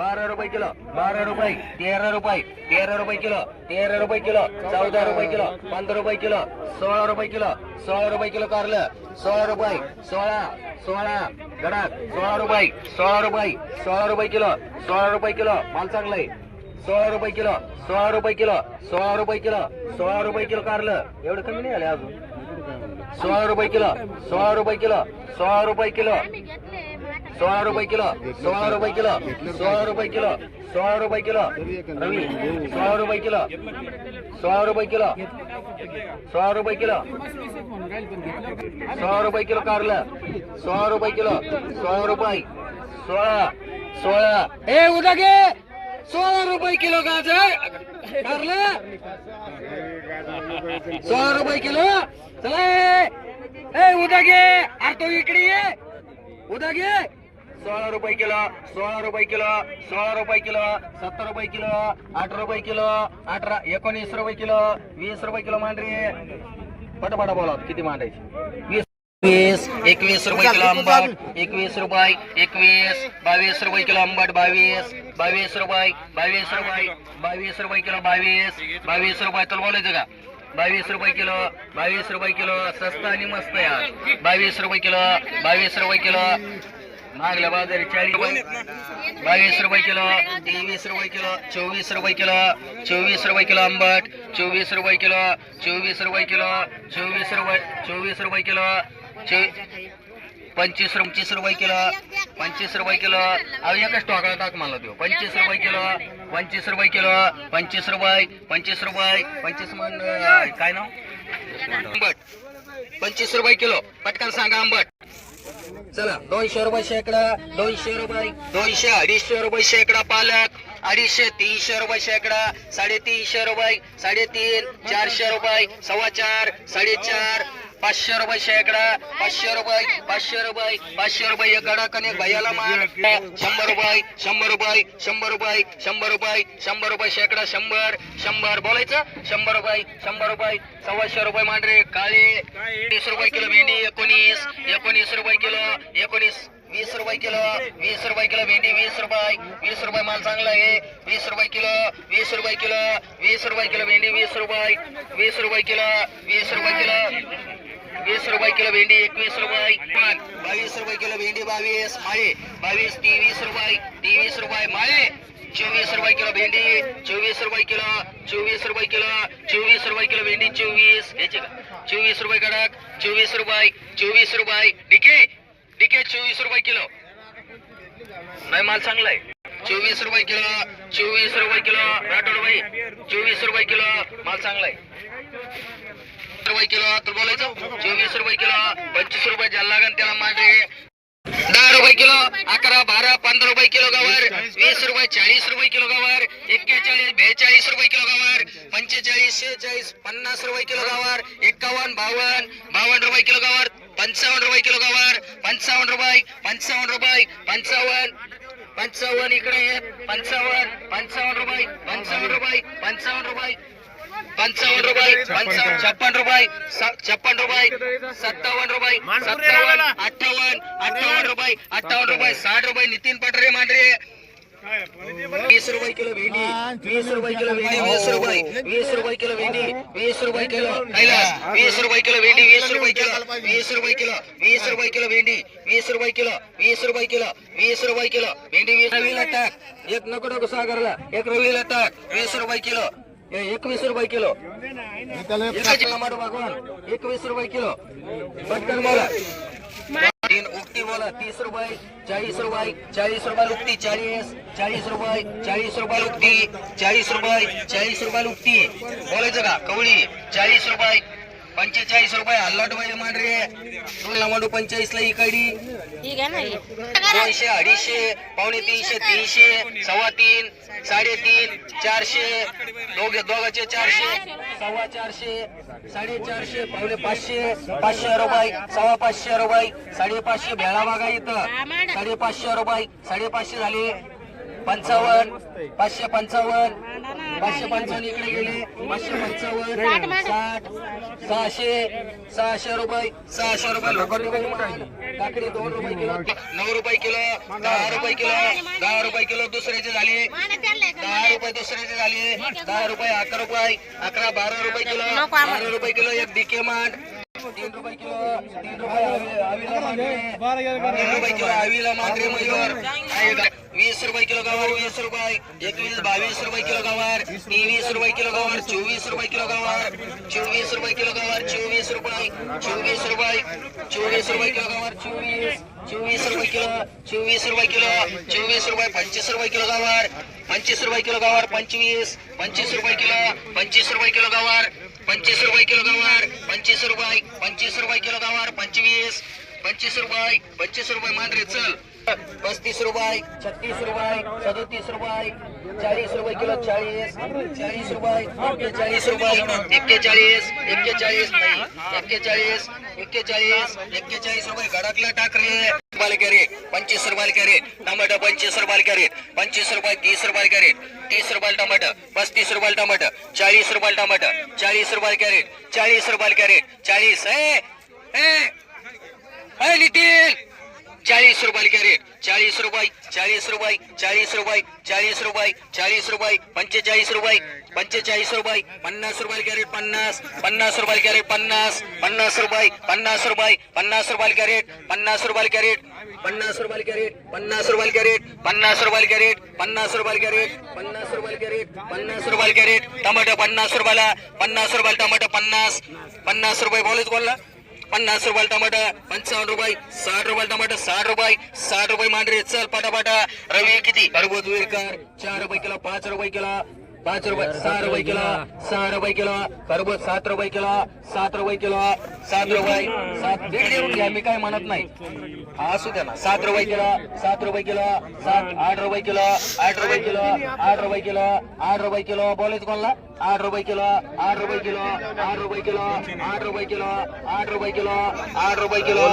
बारा रुपये किलो बारा रुपये तेरा रुपये तेरा रुपये किलो तेरा रुपये किलो चौदा रुपये किलो पंधरा रुपये किलो सोळा रुपये किलो सोळा रुपये किलो कारलं सोळा रुपये सोळा सोळा गडाक सोळा रुपये सोळा रुपये सोळा रुपये किलो सोळा रुपये किलो माल चांगला सोळा रुपये किलो सोळा रुपये किलो सोळा रुपये किलो सोळा रुपये किलो कारलं एवढं कमी नाही आले अजून सोळा रुपये किलो सोळा रुपये किलो सोळा रुपये किलो सोळा रुपये किलो सोळा रुपये किलो सोळा रुपये किलो सोळा रुपये किलो रवी सोळा रुपये किलो सोळा रुपये किलो सोळा रुपये किलो सोळा रुपये किलो कारलं सोळा रुपये किलो सोळा रुपये सोळा सोळा हे उद्या घे सोळा रुपये किलो गाजर कारलं सोळा रुपये किलो चला ए. ए उद्या घे अरे तो इकडे ये उद्या घे सोळा रुपये किलो सोळा रुपये किलो सोळा रुपये किलो सत्तर रुपये किलो अठरा रुपये किलो अठरा एकोणीस रुपये किलो वीस रुपये किलो मांडरी पटापटा बोला किती मांडायची वीस वीस एकवीस रुपये किलो आंबट एकवीस रुपये एकवीस बावीस रुपये किलो आंबट बावीस बावीस रुपये बावीस रुपये बावीस रुपये किलो बावीस बावीस रुपये तुला बोलायचं का बावीस रुपये किलो बावीस रुपये किलो स्वस्त आणि मस्त या बावीस रुपये किलो बावीस रुपये किलो मागल्या बाजारी चाळीस बावीस रुपये किलो तेवीस रुपये किलो चोवीस रुपये किलो चोवीस रुपये किलो आंबट चोवीस रुपये किलो चोवीस रुपये किलो चोवीस रुपये चोवीस रुपये किलो पंचवीस पंचवीस रुपये किलो पंचवीस रुपये किलो अहो एकच टोकळा टाक मला देऊ पंचवीस रुपये किलो पंचवीस रुपये किलो पंचवीस रुपये पंचवीस रुपये पंचवीस मन काय नाव आंबट पंचवीस रुपये किलो पटकन सांगा आंबट चला दोनशे रुपये शेकडा दोनशे रुपये दोनशे अडीचशे रुपये शेकडा पालक अडीचशे तीनशे रुपये शेकडा साडेतीनशे रुपये साडेतीन चारशे रुपये सव्वा चार साडेचार पाचशे रुपये शेकडा पाचशे रुपये पाचशे रुपये पाचशे रुपये एक गडा कनेक भैयाला मार. शंभर रुपये शंभर रुपये शंभर रुपये शंभर रुपये शंभर रुपये शेकडा शंभर शंभर. बोलायचं? शंभर रुपये शंभर रुपये सव्वाशे रुपये मांडरे. काळे वीस रुपये किलो भेंडी एकोणीस एकोणीस रुपये किलो एकोणीस वीस रुपये किलो वीस रुपये किलो भेंडी वीस रुपये वीस रुपये माल चांगला आहे. वीस रुपये किलो वीस रुपये किलो वीस रुपये किलो भेंडी वीस रुपये वीस रुपये किलो वीस रुपये किलो. वीस रुपये किलो भेंडी एकवीस रुपये पण बावीस रुपये किलो भेंडी बावीस माळे बावीस तेवीस रुपये तेवीस रुपये माळे चोवीस रुपये किलो भेंडी चोवीस रुपये किलो चोवीस रुपये किलो चोवीस रुपये किलो भेंडी चोवीस घ्यायची का? चोवीस रुपये कडक चोवीस रुपये चोवीस रुपये डिके डिके चोवीस रुपये किलो. नाही माल चांगला आहे. चोवीस रुपये किलो चोवीस रुपये किलो राठोड भाई चोवीस रुपये किलो माल चांगला आहे. रुपये किलो तर बोलायचं? चोवीस रुपये किलो पंचवीस रुपये ज्याला लागेल त्याला मांडे दहा रुपये किलो अकरा बारा पंधरा रुपये किलो गवर वीस रुपये चाळीस रुपये किलो गवर एक्केचाळीस बेचाळीस रुपये किलो गवर पंचेचाळीस शेहेचाळीस पन्नास रुपये किलो गवर एक्कावन्न बावन्न बावन्न रुपये किलो गवर पंचावन्न रुपये किलो गवर पंचावन्न रुपये पंचावन्न रुपये पंचावन्न पंचावन्न इकडे पंचावन्न पंचावन्न रुपये पंचावन्न रुपये पंचावन्न रुपये पंचावन्न रुपये छप्पन रुपये स- छप्पन रुपये सत्तावन्न रुपये सत्तावन्न अठ्ठावन्न अठ्ठावन्न रुपये अठ्ठावन्न रुपये साठ रुपये नितीन पटरे मांढरे वीस रुपये किलो भेंडी वीस रुपये किलो भेंडी वीस रुपये वीस रुपये किलो भेंडी वीस रुपये किलो कैलास वीस रुपये किलो भेंडी वीस रुपये किलो वीस रुपये किलो वीस रुपये किलो भेंडी वीस रुपये किलो वीस रुपये किलो वीस रुपये किलो भेंडी वीस रवीला टाक एक नको नको सागरला एक रवीला टाक वीस रुपये किलो एकवीस रुपये किलो. टमाटो भगवान एकवीस रुपये किलो. पटकन बोला. तीन उक्ती बोला तीस रुपये चाळीस रुपये चाळीस रुपये लुकती चाळीस चाळीस रुपये चाळीस रुपये लुकती चाळीस रुपये चाळीस रुपये लुकती बोलायचं का? कवळी चाळीस रुपये पंचेचाळीस रुपये हल्लाट बैल मांडरे. मांडू पंचेचाळीस ला इकडी. ठीक आहे ना? दोनशे अडीचशे पावणे तीनशे तीनशे सव्वा तीन साडेतीन चारशे दोघे दोघाचे चारशे सव्वा चारशे साडेचारशे पावणे पाचशे पाचशे रुपये सव्वा पाचशे रुपये साडेपाचशे भेळा बघा इथं. साडेपाचशे रुपये साडेपाचशे झाले. पंचावन्न पाचशे पंचावन्न पाचशे पंचावन्न इकडे गेले. पाचशे पंचावन्न साठ सहाशे सहाशे रुपये सहाशे रुपये लोकांनी काकडी दोन रुपये किलो नऊ रुपये. किलो दहा रुपये किलो दहा रुपये किलो दुसऱ्याचे झाले. दहा रुपये दुसऱ्याचे झाले. दहा रुपये अकरा रुपये अकरा बारा रुपये किलो बारा रुपये किलो एक डिके मांड. तीन रुपये किलो तीन रुपये आवी- आवीला मांडरे तीन रुपये किलो आवीला मांडरे मयूर. वीस रुपये किलो गवार वीस रुपये एकवीस बावीस रुपये किलो गवार तेवीस रुपये किलो गवार चोवीस रुपये किलो गवार चोवीस रुपये किलो गवार चोवीस रुपये चोवीस रुपये चोवीस रुपये किलो गवार चोवीस चोवीस रुपये किलो चोवीस रुपये किलो चोवीस रुपये पंचवीस रुपये किलो गवार पंचवीस रुपये किलो गवार पंचवीस पंचवीस रुपये किलो पंचवीस रुपये किलो गवार पंचवीस रुपये किलो गवार पंचवीस रुपये पंचवीस रुपये किलो गवार पंचवीस पंचवीस रुपये पंचवीस रुपये मांडरे चल पस्तीस रुपये छत्तीस रुपये सदतीस रुपये चाळीस रुपये किलो चाळीस चाळीस रुपये एक्केचाळीस रुपये एक्केचाळीस एक्केचाळीस नाही एक्केचाळीस एक्केचाळीस एक्केचाळीस रुपये गडाकला टाक रे रुपयाला कॅरेट पंचवीस रुपयाला कॅरेट टमाटर पंचवीस रुपयाला कॅरेट पंचवीस रुपये तीस रुपयाला कॅरेट तीस रुपयाला टमाटर पस्तीस रुपयाला टमाटर चाळीस रुपयाला टमाटर चाळीस रुपयाला कॅरेट चाळीस रुपयाला कॅरेट चाळीस ए ए ए नितीन! चाळीस रुपये कॅरेट चाळीस रुपये चाळीस रुपये चाळीस रुपये चाळीस रुपये चाळीस रुपये पंचेचाळीस रुपये पंचेचाळीस रुपये पन्नास रुपये कॅरेट पन्नास पन्नास रुपये कॅरेट पन्नास पन्नास रुपये पन्नास रुपये पन्नास रुपये कॅरेट पन्नास रुपयाला कॅरेट पन्नास रुपयाला कॅरेट पन्नास रुपयाला कॅरेट पन्नास रुपयाला कॅरेट पन्नास रुपये कॅरेट पन्नास रुपयाला कॅरेट पन्नास रुपयाला कॅरेट टमाटर पन्नास रुपयाला पन्नास रुपयाला टमाटर पन्नास पन्नास रुपये बोलच बोलला पन्नास रुपयाला टमाटर पंचावन्न रुपये साठ रुपयाला टमाटर साठ रुपये साठ रुपये मांडरे. चल पटापटा. रवी किती? खरबूज विरकर चार रुपये किलो पाच रुपये किलो. पाच रुपये सहा रुपये किलो सहा रुपये किलो खरबूज सात रुपये किलो सात रुपये किलो सात रुपये सात दीड देऊन घ्या मी काय म्हणत नाही हा असू द्या ना सात रुपये किलो सात रुपये किलो सात आठ रुपये किलो आठ रुपये किलो आठ रुपये किलो आठ रुपये किलो बोलायचं कोणला आठ रुपये किलो आठ रुपये किलो आठ रुपये किलो आठ रुपये किलो आठ रुपये किलो आठ रुपये किलो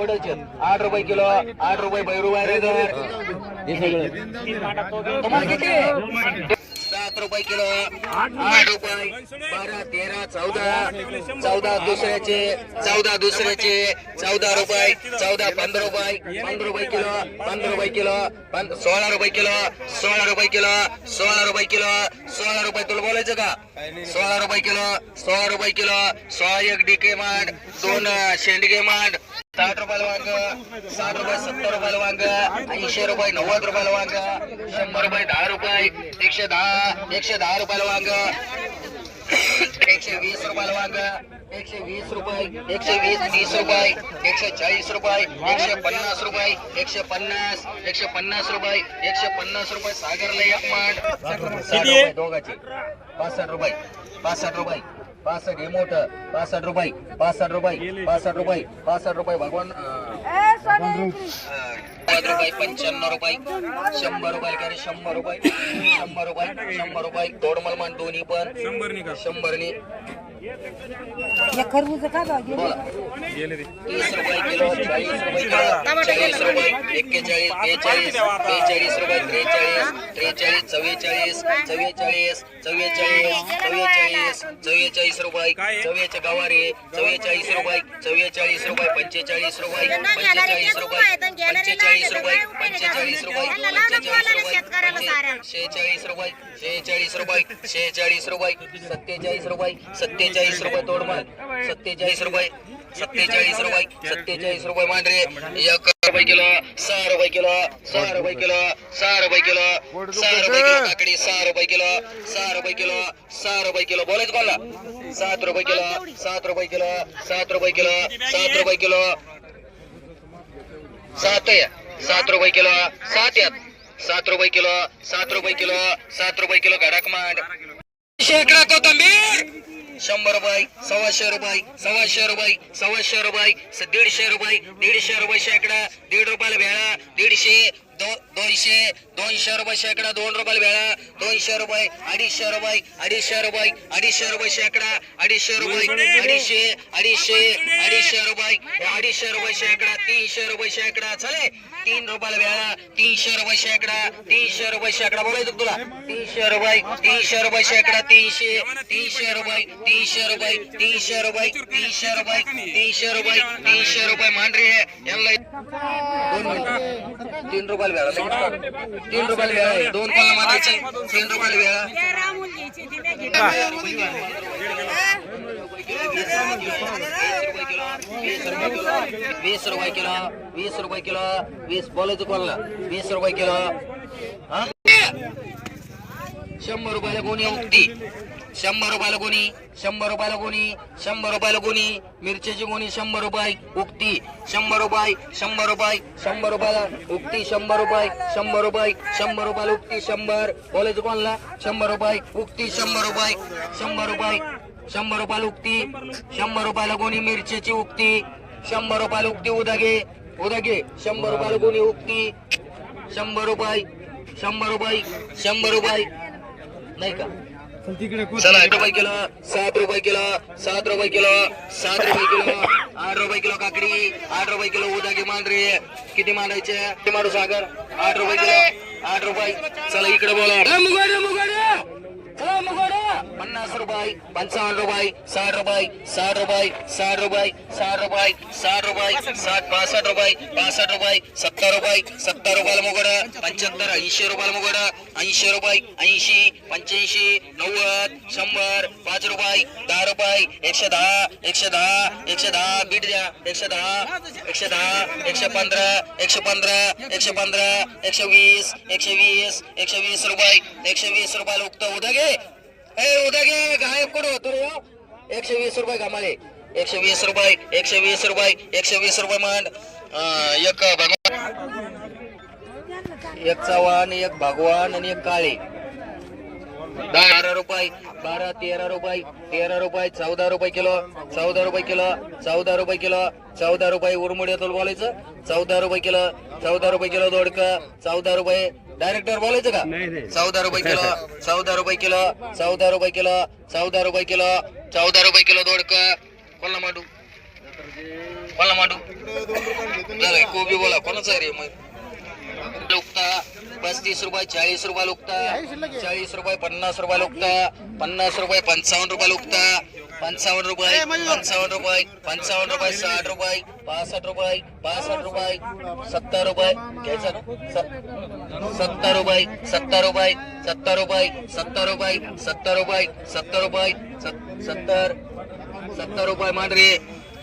ओढायचे. आठ रुपये किलो आठ रुपये बैरू तुम्हाला किती रुपये किलो. आठ रुपये. बारा तेरा चौदा. चौदा दुसऱ्याचे चौदा दुसऱ्याचे चौदा रुपये चौदा पंधरा रुपये पंधरा रुपये किलो पंधरा रुपये किलो पं- सोळा रुपये किलो सोळा रुपये किलो सोळा रुपये किलो सोळा रुपये. तुला बोलायचं का? सोळा रुपये किलो सोळा रुपये किलो सोळा एक डीके मांड दोन शेंडगे मांड साठ रुपयाला वांग साठ रुपये सत्तर रुपयाला वांग ऐंशी रुपये नव्वद रुपयाला वांग. शंभर रुपये दहा रुपये एकशे दहा एकशे दहा रुपयाला वांग. एकशे वीस रुपयाला वांग. एकशे वीस रुपये एकशे वीस तीस रुपये एकशे चाळीस रुपये एकशे पन्नास रुपये एकशे पन्नास एकशे पन्नास रुपये एकशे पन्नास रुपये सागरला एक मांड साठ रुपये दोघाचे. पासष्ट रुपये पासष्ट रुपये. पासष्ट हे मोठं. पासष्ट रुपये पासष्ट रुपये पासष्ट रुपये पासष्ट रुपये. भगवान रुपये. पंच्याण्णव रुपये शंभर रुपये का रे शंभर रुपये शंभर रुपये शंभर रुपये. तोडमल मान दोन्ही पण. शंभरनी. या खरबूज काय भाव गेले बोला रुपये एक्केचाळीस बेचाळीस बेचाळीस रुपये त्रेचाळीस त्रेचाळीस चव्वेचाळीस चव्वेचाळीस चव्वेचाळीस चव्वेचाळीस चव्वेचाळीस रुपये चव्वेचे गवारे चव्वेचाळीस रुपये चव्वेचाळीस रुपये पंचेचाळीस रुपये पंचेचाळीस रुपये पंचेचाळीस रुपये पंचेचाळीस रुपये शेहेचाळीस रुपये शेहेचाळीस रुपये शेहेचाळीस रुपये सत्तेचाळीस रुपये सत्तेचाळीस रुपये तोडमाल सत्तेचाळीस रुपये सत्तेचाळीस रुपये सत्तेचाळीस रुपये मांडरे एक रुपये किलो सहा रुपये किलो सहा रुपये किलो सहा रुपये किलो सहा रुपये किलो काकडी सहा रुपये किलो सहा रुपये किलो सहा रुपये किलो बोलायच कोणला सात रुपये किलो सात रुपये किलो सात रुपये किलो सात रुपये किलो सात सात रुपये किलो सात यात सात रुपये किलो सात रुपये किलो सात रुपये किलो गडाक मांड शेकडा कोथंबीर. शंभर रुपये सव्वाशे रुपये सव्वाशे रुपये सव्वाशे रुपये दीडशे रुपये दीडशे रुपये शेकडा दीड रुपयाला भेळा दीडशे दो दोनशे दोनशे रुपये शेकडा दोन रुपयाला भेळा. दोनशे रुपये अडीचशे रुपये अडीचशे रुपये अडीचशे रुपये शेकडा अडीचशे रुपये अडीचशे अडीचशे अडीचशे रुपये अडीचशे रुपये शेकडा तीनशे रुपये शेकडा. चले. तीन रुपयाला भेळा. तीनशे रुपये शेकडा तीनशे रुपये शेकडा. बोलायचं तुला. तीनशे रुपये तीनशे रुपये शेकडा तीनशे तीनशे रुपये तीनशे रुपये तीनशे रुपये तीनशे रुपये तीनशे रुपये तीनशे रुपये. मांडरे यांना दोन तीन रुपयाला वेळा. तीन रुपयाला वेळा आहे. दोन कॉल मारायचे तीन रुपयाला वेळा. वीस रुपये किलो वीस रुपये किलो वीस बोलायचं कोणाला? वीस रुपये किलो. हा? शंभर रुपयाला कोणी उक्ती? शंभर रुपयाला कोणी शंभर रुपयाला कोणी शंभर रुपयाला कोणी मिरच्याची कोणी शंभर रुपये उक्ती शंभर रुपये शंभर रुपये शंभर रुपयाला उक्ती शंभर रुपये शंभर रुपये शंभर रुपयाला उक्ती शंभर बोलायचं कोणाला शंभर रुपये उक्ती शंभर रुपये शंभर रुपये शंभर रुपयाला उक्ती शंभर रुपयाला कोणी मिरच्याची उक्ती शंभर रुपयाला उक्ती उदागे उदागे शंभर रुपयाला कोणी उक्ती शंभर रुपये शंभर रुपये शंभर रुपये नाही का चला आठ रुपये किलो सात रुपये किलो सात रुपये किलो सात रुपये किलो आठ रुपये किलो काकडी आठ रुपये किलो उदागी मांडरे किती मांडायचे? मांडू सागर? आठ रुपये किलो आठ रुपये. चला इकडे बोला. पन्नास रुपये पंचावन्न रुपये साठ रुपये साठ रुपये साठ रुपये साठ रुपये साठ रुपये साठ पासष्ट रुपये पासष्ट रुपये सत्तर रुपये सत्तर रुपयाला मुगड पंच्याहत्तर ऐंशी रुपयाला मुगड ऐंशी रुपये ऐंशी पंच्याऐंशी नव्वद शंभर पाच रुपये दहा रुपये एकशे दहा एकशे दहा एकशे दहा बीट द्या एकशे दहा एकशे दहा एकशे पंधरा एकशे पंधरा एकशे पंधरा एकशे वीस एकशे वीस एकशे वीस रुपये एकशे वीस रुपयाला उगत उद्या घे उद्या घे गायब कुठं होतो एकशे वीस रुपये कामाले. एकशे वीस रुपये एकशे वीस रुपये एकशे वीस रुपये मांड एक भगवान एक चव्हाण एक भगवान आणि एक काळे. बारा रुपये बारा तेरा रुपये तेरा रुपये चौदा रुपये किलो चौदा रुपये किलो चौदा रुपये किलो चौदा रुपये उरमुड्यातून बोलायचं. चौदा रुपये किलो चौदा रुपये किलो दोडक चौदा रुपये डायरेक्टर बोलायचं का? चौदा रुपये किलो चौदा रुपये किलो चौदा रुपये किलो चौदा रुपये किलो चौदा रुपये किलो दोडक. कोणाला मांडू. कोणाला मांडू. झालं कोबी बोला कोणाचा आहे रे मग? लुकता पस्तीस रुपये चाळीस रुपये लुकता चाळीस रुपये पन्नास रुपये लुकता पन्नास रुपये पंचावन्न रुपये लुकता. पंचावन्न रुपये पंचावन्न रुपये पंचावन्न रुपये साठ रुपये पासष्ट रुपये पासष्ट रुपये सत्तर रुपये. घ्यायचं ना? सत्तर रुपये सत्तर रुपये सत्तर रुपये सत्तर रुपये सत्तर रुपये सत्तर रुपये सत- सत्तर सत्तर रुपये मांडरे.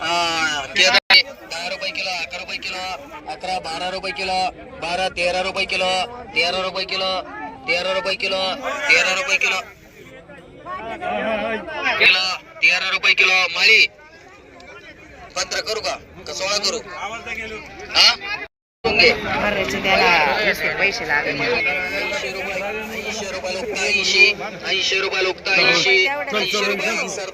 दहा रुपये किलो अकरा रुपये किलो अकरा बारा रुपये किलो बारा तेरा रुपये किलो तेरा रुपये किलो तेरा रुपये किलो तेरा रुपये किलो. किलो. तेरा रुपये किलो माळी पंधरा करू का? का सोळा करू? हा. पैसे ऐंशी रुपये लोकता ऐंशी. ऐंशी रुपये सर.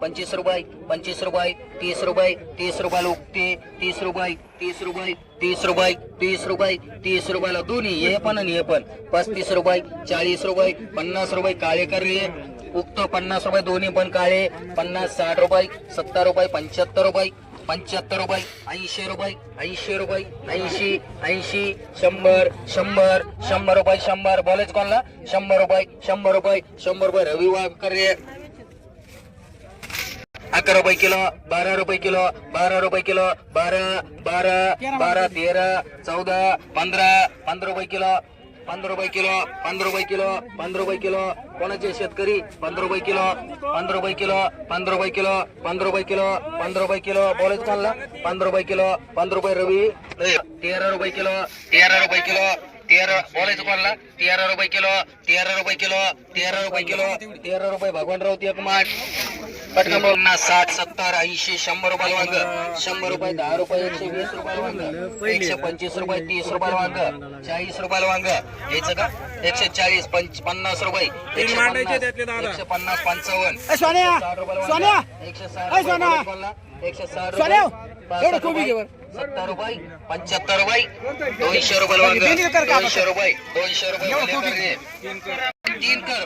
पंचवीस रुपये पंचवीस रुपये तीस रुपये तीस रुपये लोकते तीस रुपये तीस रुपये तीस रुपये तीस रुपये तीस रुपयाला दोन्ही. हे पण आणि हे पण. पस्तीस रुपये चाळीस रुपये पन्नास रुपये काळे करले. उक्त पन्नास रुपये दोन्ही पण काळे. पन्नास साठ रुपये सत्तर रुपये पंच्याहत्तर रुपये पंच्याहत्तर रुपये ऐंशी रुपये ऐंशी रुपये ऐंशी ऐंशी शंभर शंभर शंभर रुपये शंभर. बोलायच कोणाला? शंभर रुपये शंभर रुपये शंभर रुपये. रविवार करे अकरा रुपये किलो बारा रुपये किलो बारा रुपये किलो बारा बारा बारा तेरा चौदा पंधरा पंधरा रुपये किलो पंधरा रुपये किलो पंधरा रुपये किलो पंधरा रुपये किलो कोणाचे शेतकरी पंधरा रुपये किलो पंधरा रुपये किलो पंधरा रुपये किलो पंधरा रुपये किलो पंधरा रुपये किलो बोलायचं कोणाला पंधरा रुपये किलो पंधरा रुपये रवी तेरा रुपये किलो तेरा रुपये किलो तेरा बोलायचं कोणाला? तेरा रुपये किलो तेरा रुपये किलो तेरा रुपये किलो तेरा रुपये भगवानराव एक माठ पटकन बोल ना साठ सत्तर ऐंशी शंभर रुपये वांग. शंभर रुपये दहा रुपये एकशे वीस रुपये वांग. एकशे पंचवीस रुपये तीस रुपये वांग. चाळीस रुपये वांग. घ्यायचं का? एकशे चाळीस पंच पन्नास रुपये. एकशे पन्नास एकशे पन्नास पंचावन्न. साठ रुपये वांग एकशे साठ रुपये बोला. एकशे साठ रुपये. पासष्ट रुपये सत्तर रुपये पंच्याहत्तर रुपये दोनशे रुपये दोनशे रुपये दोनशे रुपये. तीन कर.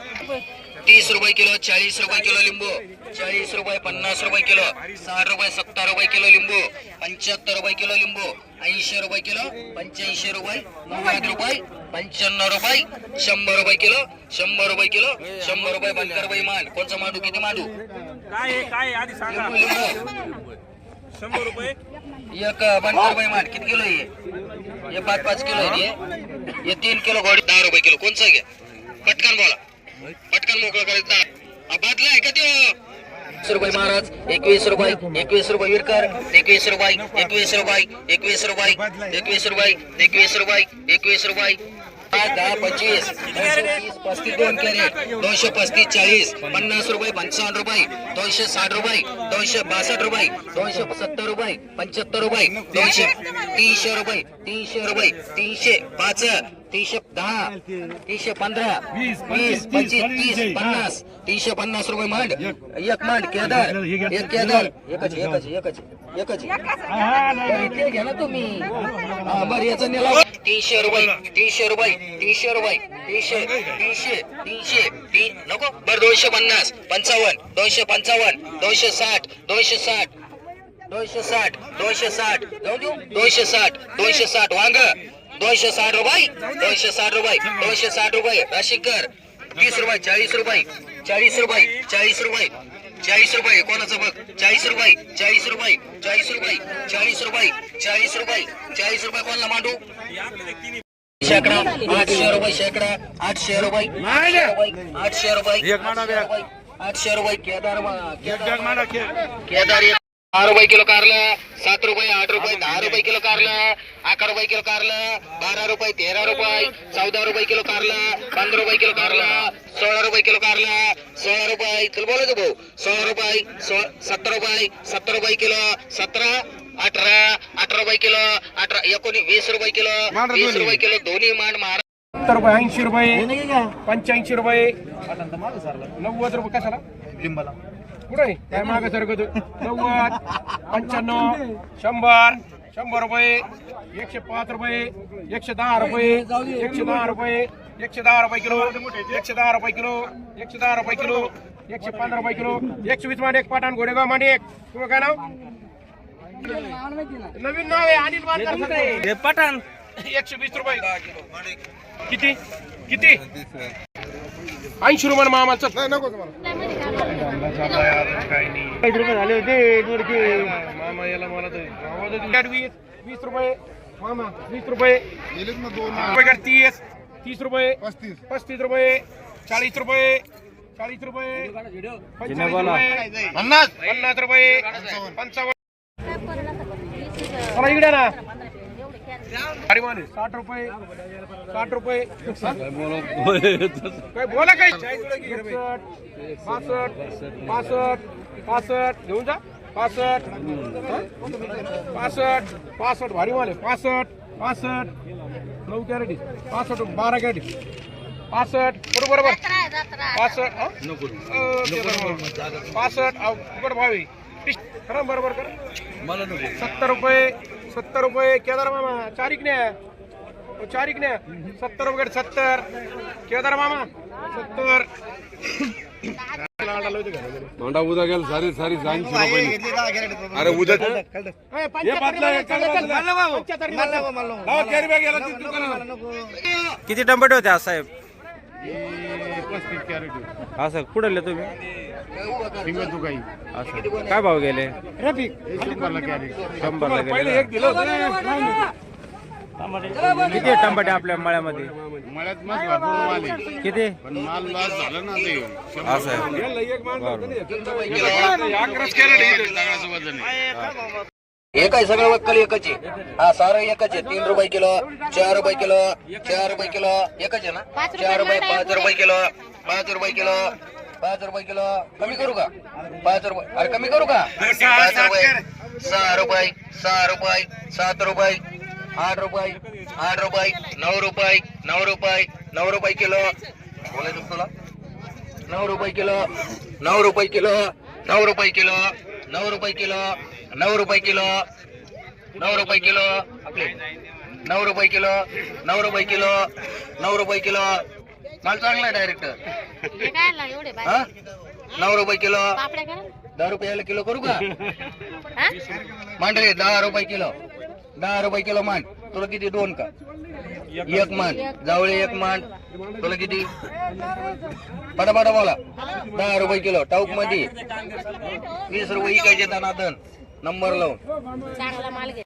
तीस रुपये किलो चाळीस रुपये किलो लिंबू. चाळीस रुपये पन्नास रुपये किलो. साठ रुपये सत्तर रुपये किलो लिंबू. पंच्याहत्तर रुपये किलो लिंबू. ऐंशी रुपये किलो पंच्याऐंशी रुपये. नव्वद रुपये पंच्याण्णव रुपये शंभर रुपये किलो शंभर रुपये किलो शंभर रुपये बनकर बाई मांड कोणचा मांडू? किती मांडू? काय काय? आधी सांगा. शंभर रुपये. एक बंदर रुपये माठ किती किलो आहे. हे पाच पाच किलो आहे हे. तीन किलो घोडी दहा रुपये किलो. कोणचं घ्या पटकन बोला. पटकन मोकळं करायचं हा, बादला आहे का ते? वीस रुपये महाराज एकवीस रुपये एकवीस रुपये विरकर एकवीस रुपये एकवीस रुपये एकवीस रुपये एकवीस रुपये एकवीस रुपये एकवीस रुपये दहा पंचवीस दोनशे तीस पस्तीस दोन कॅरेट दोनशे पस्तीस चाळीस पन्नास रुपये पंचावन्न रुपये दोनशे साठ रुपये दोनशे बासष्ट रुपये दोनशे सत्तर रुपये पंच्याहत्तर रुपये दोनशे तीनशे रुपये तीनशे रुपये तीनशे पाच तीनशे दहा तीनशे पंधरा वीस पंचवीस तीस पन्नास तीनशे पन्नास रुपये मांड. एक. मांड केदार. एक केदार. एकच एकच एकच एकच. घ्या ना तुम्ही. हा, बरं याचा निलाव तीनशे रुपये तीनशे रुपये तीनशे रुपये तीनशे तीनशे तीनशे तीन नको. बरं दोनशे पन्नास पंचावन्न दोनशे पंचावन्न दोनशे साठ दोनशे साठ दोनशे साठ दोनशे साठ. जाऊ देऊ. दोनशे साठ दोनशे साठ. वांग. दोनशे साठ रुपये दोनशे साठ रुपये दोनशे साठ रुपये. राशीकर तीस रुपये चाळीस रुपये चाळीस रुपये चाळीस रुपये चाळीस रुपये. कोणाचं बघ? चाळीस रुपये चाळीस रुपये चाळीस रुपये चाळीस रुपये चाळीस रुपये चाळीस रुपये कोणाला मांडू? शेकडा आठशे रुपये शेकडा आठशे रुपये आठशे रुपये आठशे रुपये केदार केदार दहा रुपये किलो कारलं सात रुपये आठ रुपये दहा रुपये किलो कारलं अकरा रुपये किलो कारलं बारा रुपये तेरा रुपये चौदा रुपये किलो कारलं पंधरा रुपये किलो कारलं सोळा रुपये किलो कारलं सोळा रुपये तुला बोलायचं भाऊ? सोळा रुपये सोळा सत्तर रुपये सत्तर रुपये किलो सतरा अठरा अठरा रुपये किलो अठरा एकोणीस वीस रुपये किलो वीस रुपये किलो दोन्ही मांड महाराज सत्तर रुपये ऐंशी रुपये पंच्याऐंशी रुपये नव्वद रुपये कशाला? लिंबाला. कुठे काय माग सरकत नव्वद पंच्याण्णव शंभर शंभर रुपये एकशे पाच रुपये एकशे दहा रुपये एकशे दहा रुपये एकशे दहा रुपये किलो एकशे दहा रुपये किलो एकशे दहा रुपये किलो एकशे पंधरा रुपये किलो एकशे वीस मांडे एक पाठाण घोडेगाव मांडे एक तुझं काय नाव? नवीन नाव आहे अनिल पठाण एकशे वीस रुपये. किती? किती? ऐंशी रुपये मामाचं नाही नको रुपये झाले होते मामा याला मला तर वीस वीस रुपये. मामा वीस रुपये. रुपये कर तीस तीस रुपये. पस्तीस. पस्तीस रुपये. चाळीस रुपये. चाळीस रुपये. पन्नास. पन्नास रुपये. पंचावन्न. चला इकडे ना माने साठ रुपये साठ रुपये. काय बोला? काय बासष्ट पासष्ट पासष्ट घेऊन जा. पासष्ट? पासष्ट पासष्ट भारी माले पासष्ट पासष्ट नऊ कॅरेटी पासष्ट बारा कॅरेटी पासष्ट बरोबर बरोबर. पासष्ट हं? बरोबर. पासष्ट अहो, फुकट भावी बरोबर कर. सत्तर रुपये. सत्तर रुपये केदार मामा चारिक न्या ओ, चारिक न्या सत्तर रुपये सत्तर. केदार मामा सत्तर. मोंडा उद्या गेला सारी सारी रुपये अरे उद्या. किती टमाटे होते आज साहेब असं कुठले तुम्ही? असं. काय भाव गेले? शंभरला पहिले गेले. एक दिलं होतं. किती आहे टमाटे आपल्या मळ्यामध्ये? मळ्यात मस्त भरपूर माल आहे. किती? पण माल लॉस झाला ना ते. असं. आहे. एक आहे सगळं वक्कल एकच आहे. हा सारं एकच आहे. तीन रुपये किलो चार रुपये किलो चार रुपये किलो. एकच आहे ना? चार रुपये पाच रुपये किलो पाच रुपये किलो पाच रुपये किलो. कमी करू का? पाच रुपये. अरे कमी करू का? पाच रुपये. सहा रुपये सहा रुपये सात रुपये आठ रुपये आठ रुपये नऊ रुपये नऊ रुपये नऊ रुपये किलो. बोलायचं तुला? नऊ रुपये किलो नऊ रुपये किलो नऊ रुपये किलो नऊ रुपये किलो. नऊ रुपये किलो. नऊ रुपये किलो. आपले. नऊ रुपये किलो. नऊ रुपये किलो. नऊ रुपये किलो. माल चांगला आहे डायरेक्ट हे काय आणलं एवढे बाय हा? नऊ रुपये किलो. पापड्या करा दहा रुपयाला किलो करू का? हा? मांडले दहा रुपये किलो. दहा रुपये किलो मांड. तुला किती? दोन का? एक मांड. जावळे एक मांड. तुला किती? पटापटा बोला. दहा रुपये किलो. टाऊकमध्ये वीस रुपये इकायचे दानादन नंबर लावून. चांगला माल घे